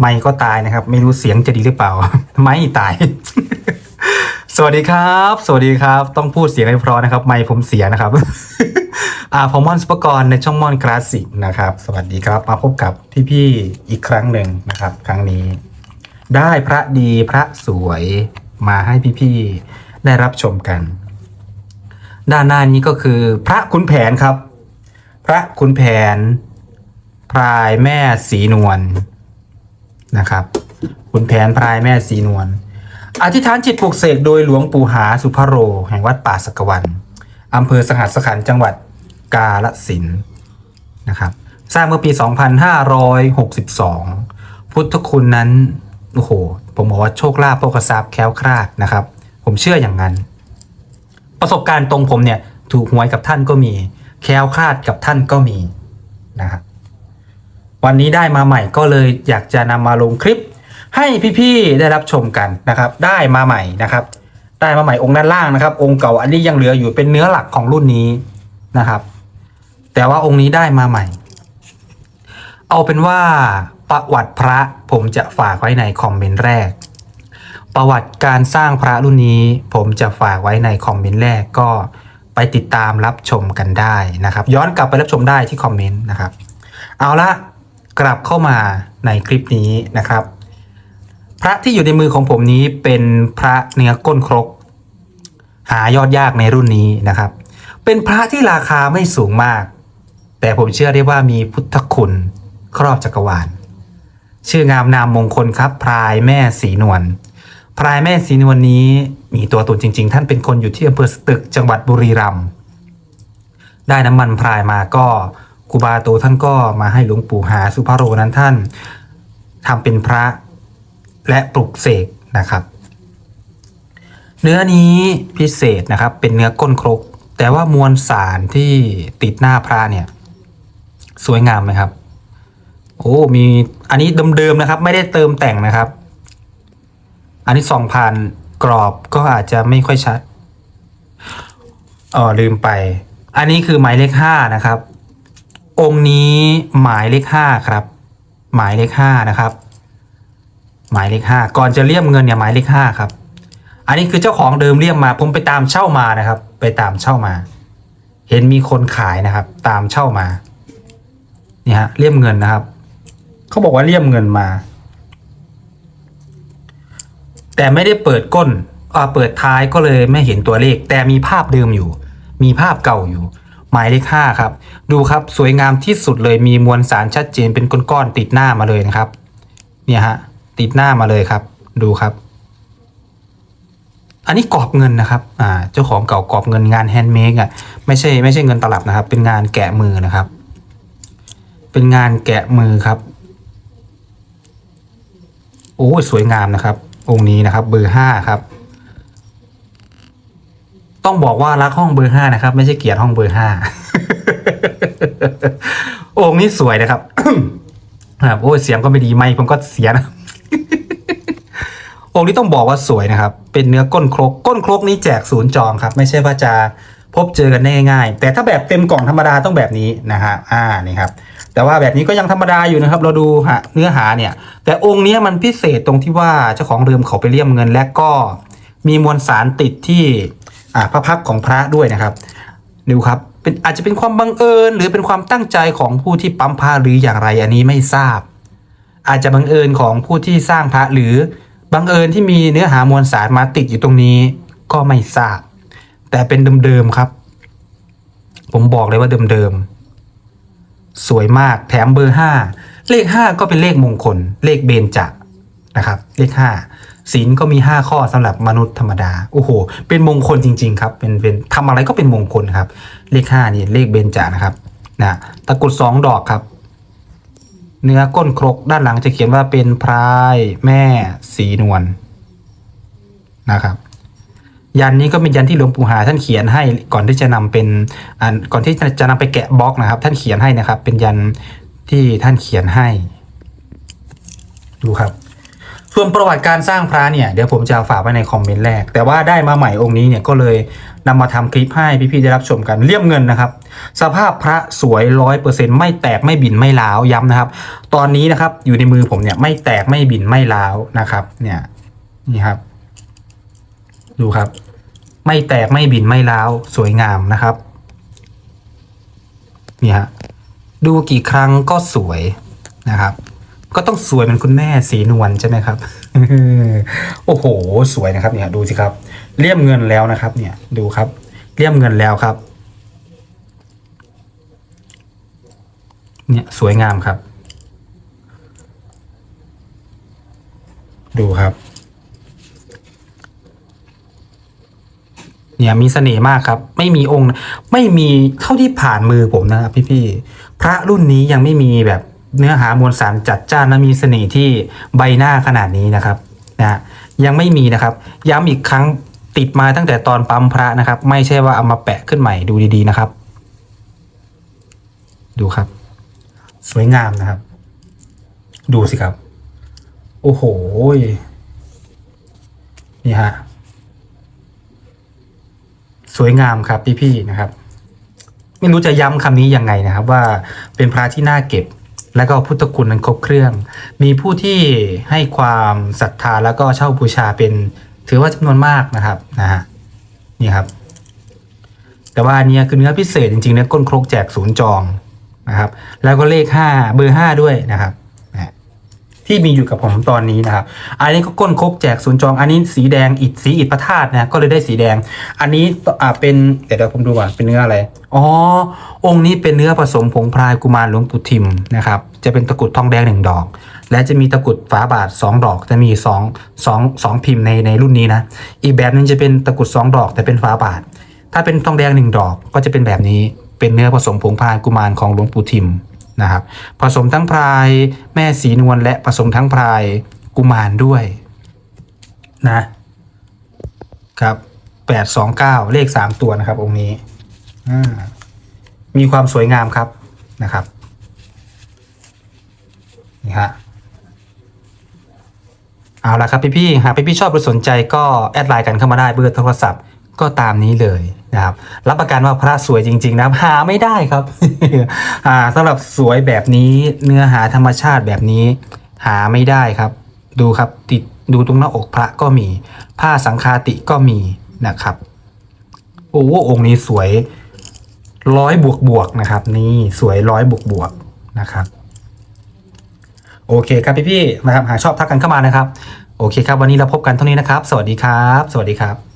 ไม่ก็ตายนะครับ ไม่รู้เสียงจะดีหรือเปล่า ไม่ตาย สวัสดีครับ สวัสดีครับ ต้องพูดเสียงให้พราะนะครับ ไม่ผมเสียนะครับ อ่าผมมอนสุปกรณ์ในช่องมอนคลาสสิกนะครับ สวัสดีครับ มาพบกับพี่ๆอีกครั้งหนึ่งนะครับ ครั้งนี้ ได้พระดีพระสวยมาให้พี่ๆได้รับชมกัน ด้านหน้านี้ก็คือ พระขุนแผนครับ พระขุนแผนพรายแม่สีนวล นะครับขุนแผนพรายแม่สีนวลอธิษฐานจิตปลุกเสกโดยหลวงปู่หาสุภโร แห่งวัดป่าสกวันอำเภอสหัสขันจังหวัดกาลสินนะครับ สร้างเมื่อปี 2562 พุทธคุณนั้น โอ้โห ผมบอกว่าโชคลาภโภคทรัพย์แคล้วคลาดนะครับ ผมเชื่ออย่างนั้น ประสบการณ์ตรงผมเนี่ย ถูกหวยกับท่านก็มี แคล้วคลาดกับท่านก็มีนะครับ วันนี้ได้มาใหม่ก็เลยอยากจะนำมาลงคลิป ให้พี่ๆได้รับชมกันนะครับ ได้มาใหม่นะครับ ได้มาใหม่องค์ด้านล่างนะครับ องค์เก่าอันนี้ยังเหลืออยู่เป็นเนื้อหลักของรุ่นนี้นะครับ แต่ว่าองค์นี้ได้มาใหม่ เอาเป็นว่าประวัติพระผมจะฝากไว้ในคอมเมนต์แรก ประวัติการสร้างพระรุ่นนี้ ผมจะฝากไว้ในคอมเมนต์แรกก็ไปติดตามรับชมกันได้นะครับ ย้อนกลับไปรับชมได้ที่คอมเมนต์นะครับ เอาละ กลับเข้ามาในคลิปนี้นะครับ พระที่อยู่ในมือของผมนี้เป็นพระเนื้อก้นครก หายอดยากในรุ่นนี้นะครับ เป็นพระที่ราคาไม่สูงมาก แต่ผมเชื่อได้ว่ามีพุทธคุณครอบจักรวาล ชื่องามนามมงคลครับ พรายแม่สีนวลพรายแม่สีนวลนี้มีตัวตนจริง ๆ ท่านเป็นคนอยู่ที่อำเภอสตึกจังหวัดบุรีรัมย์ได้น้ำมันพรายมาก็ รูบาโตท่านก็มาให้หลวงปู่หาสุภโรนั้นท่านทำเป็นพระและปลุกเสกนะครับ เนื้อนี้พิเศษนะครับเป็นเนื้อก้นครก แต่ว่ามวลสารที่ติดหน้าพระเนี่ย สวยงามไหมครับ โอ้มีอันนี้เดิมๆนะครับ ไม่ได้เติมแต่งนะครับ อันนี้สองพันกรอบก็อาจจะไม่ค่อยชัดอ๋อลืมไป อันนี้คือหมายเลขห้านะครับ องค์นี้หมายเลขห้าครับ หมายเลขห้านะครับ หมายเลขห้าก่อนจะเลี่ยมเงินเนี่ยหมายเลขห้าครับ อันนี้คือเจ้าของเดิมเลี่ยมมา ผมไปตามเช่ามานะครับ ไปตามเช่ามา เห็นมีคนขายนะครับ ตามเช่ามาเนี่ยฮะเลี่ยมเงินนะครับเขาบอกว่าเลี่ยมเงินมา แต่ไม่ได้เปิดก้นอ่าเปิดท้ายก็เลยไม่เห็นตัวเลข แต่มีภาพเดิมอยู่ มีภาพเก่าอยู่ หมายเลขห้าครับ ดูครับสวยงามที่สุดเลยมีมวลสารชัดเจนเป็นก้อนๆติดหน้ามาเลยนะครับ เนี่ยฮะติดหน้ามาเลยครับ ดูครับ อันนี้กรอบเงินนะครับ อ่า เจ้าของเก่ากรอบเงินงานแฮนด์เมดอะไม่ใช่ไม่ใช่เงินตลับนะครับ เป็นงานแกะมือนะครับ เป็นงานแกะมือครับโอ้สวยงามนะครับ องค์นี้นะครับ เบอร์ห้าครับ ต้องบอกว่ารักห้องเบอร์ห้านะครับ ไม่ใช่เกียดห้องเบอร์ห้าองค์นี้สวยนะครับครับโอ้เสียงก็ไม่ดีไม่ผมก็เสียนะองค์นี้ต้องบอกว่าสวยนะครับ เป็นเนื้อก้นครกก้นครกนี้แจกศูนย์จองครับ ไม่ใช่ว่าจะพบเจอกันได้ง่ายแต่ถ้าแบบเต็มกล่องธรรมดาต้องแบบนี้นะฮะอ่านี่ครับ แต่ว่าแบบนี้ก็ยังธรรมดาอยู่นะครับ เราดูฮะเนื้อหาเนี่ย แต่องค์นี้มันพิเศษตรงที่ว่าเจ้าของเดิมเขาไปเลี่ยมเงินและก็มีมวลสารติดที่ อ่าพระพักของพระด้วยนะครับดูครับเป็นอาจจะเป็นความบังเอิญหรือเป็นความตั้งใจของผู้ที่ปั๊มพระหรืออย่างไรอันนี้ไม่ทราบ อาจจะบังเอิญของผู้ที่สร้างพระหรือบังเอิญที่มีเนื้อหามวลสารมาติดอยู่ตรงนี้ก็ไม่ทราบ แต่เป็นเดิมๆครับ ผมบอกเลยว่าเดิมๆสวยมากแถมเบอร์ห้าเลขห้าก็เป็นเลขมงคล เลขเบญจนะครับ เลขห้า ศีลก็มีห้าข้อสำหรับมนุษย์ธรรมดา โอ้โห เป็นมงคลจริง ๆ ครับ เป็นเป็นทำอะไรก็เป็นมงคลครับ เลขห้านี่เลขเบญจนะครับนะตะกรุดสองดอกครับ เนื้อก้นครกด้านหลังจะเขียนว่าเป็นพรายแม่สีนวลนะครับยันนี้ก็เป็นยันที่หลวงปู่หาท่านเขียนให้ก่อนที่จะนำเป็นอันก่อนที่จะนำไปแกะบล็อกนะครับ ท่านเขียนให้นะครับ เป็นยันที่ท่านเขียนให้ ดูครับ ส่วนประวัติการสร้างพระเนี่ยเดี๋ยวผมจะฝากไว้ในคอมเมนต์แรก แต่ว่าได้มาใหม่องค์นี้เนี่ยก็เลยนำมาทำคลิปให้พี่ๆได้รับชมกันเลี่ยมเงินนะครับ สภาพพระสวยร้อยเปอร์เซ็นต์ไม่แตกไม่บินไม่ล้าวย้ำนะครับ ตอนนี้นะครับอยู่ในมือผมเนี่ยไม่แตกไม่บินไม่ล้าวนะครับเนี่ยนี่ครับ ดูครับ ไม่แตกไม่บินไม่ล้าวสวยงามนะครับนี่ฮะดูกี่ครั้งก็สวยนะครับ ก็ต้องสวยเหมือนคุณแม่สีนวลใช่ไหมครับโอ้โห สวยนะครับเนี่ยดูสิครับเลี่ยมเงินแล้วนะครับ เนี่ยดูครับเลี่ยมเงินแล้วครับ เนี่ยสวยงามครับ ดูครับ เนี่ยมีเสน่ห์มากครับ ไม่มีองค์ ไม่มีเท่าที่ผ่านมือผมนะครับพี่ๆพระรุ่นนี้ยังไม่มีแบบ เนื้อหามวลสารจัดจ้านและมีเสน่ห์ที่ใบหน้าขนาดนี้นะครับนะยังไม่มีนะครับ ย้ำอีกครั้งติดมาตั้งแต่ตอนปั๊มพระนะครับ ไม่ใช่ว่าเอามาแปะขึ้นใหม่ดูดีๆนะครับ ดูครับ สวยงามนะครับ ดูสิครับ โอ้โหนี่ฮะสวยงามครับพี่ๆนะครับ ไม่รู้จะย้ำคำนี้ยังไงนะครับ ว่าเป็นพระที่น่าเก็บ และก็พุทธคุณนั้นครบเครื่อง มีผู้ที่ให้ความศรัทธาแล้วก็เช่าบูชาเป็น ถือว่าจำนวนมากนะครับนะฮะนี่ครับ แต่ว่านเนี้ยคือเนื้อพิเศษจริงๆเนี่ยก้นครกแจกศูนย์จองนะครับ แล้วก็เลขห้าเบอร์ห้าด้วยนะครับ ที่มีอยู่กับผมตอนนี้นะครับอันนี้ก็ก้นครกแจกศูนย์จองอันนี้สีแดงอิฐสีอิฐพระธาตุนะก็เลยได้สีแดง อันนี้อ่าเป็นเดี๋ยวผมดูก่อนเป็นเนื้ออะไรอ๋อองค์นี้เป็นเนื้อผสมผงพรายกุมารหลวงปู่ทิมนะครับจะเป็นตะกรุดทองแดงหนึ่งดอก และจะมีตะกรุดฝาบาทสองดอกจะมีสองสองสองพิมพ์ในในรุ่นนี้นะอีกแบบหนึงจะเป็นตะกรุดสองดอกแต่เป็นฝาบาท ถ้าเป็นทองแดงหนึ่งดอกก็จะเป็นแบบนี้เป็นเนื้อผสมผงพรายกุมารของหลวงปู่ทิม นะครับ ผสมทั้งพรายแม่สีนวลและผสมทั้งพรายกุมารด้วยนะครับแปดสองเก้าเลขสามตัวนะครับองค์นี้มีความสวยงามครับนะครับนี่ฮะเอาละครับพี่ๆหากพี่ๆชอบหรือสนใจก็แอดไลน์กันเข้ามาได้เบอร์โทรศัพท์ ก็ตามนี้เลยนะครับรับประกันว่าพระสวยจริง ๆ นะหาไม่ได้ครับอ่าสำหรับสวยแบบนี้เนื้อหาธรรมชาติแบบนี้ หาไม่ได้ครับ ดูครับติดดูตรงหน้าอกพระก็มี ผ้าสังคาติก็มีนะครับโอ้องค์นี้สวยร้อยบวกบวกๆนะครับ นี่สวยร้อยบวกบวกๆนะครับ โอเคครับพี่ๆนะครับหากชอบทักกันเข้ามานะครับ โอเคครับ วันนี้เราพบกันเท่านี้นะครับ สวัสดีครับ สวัสดีครับ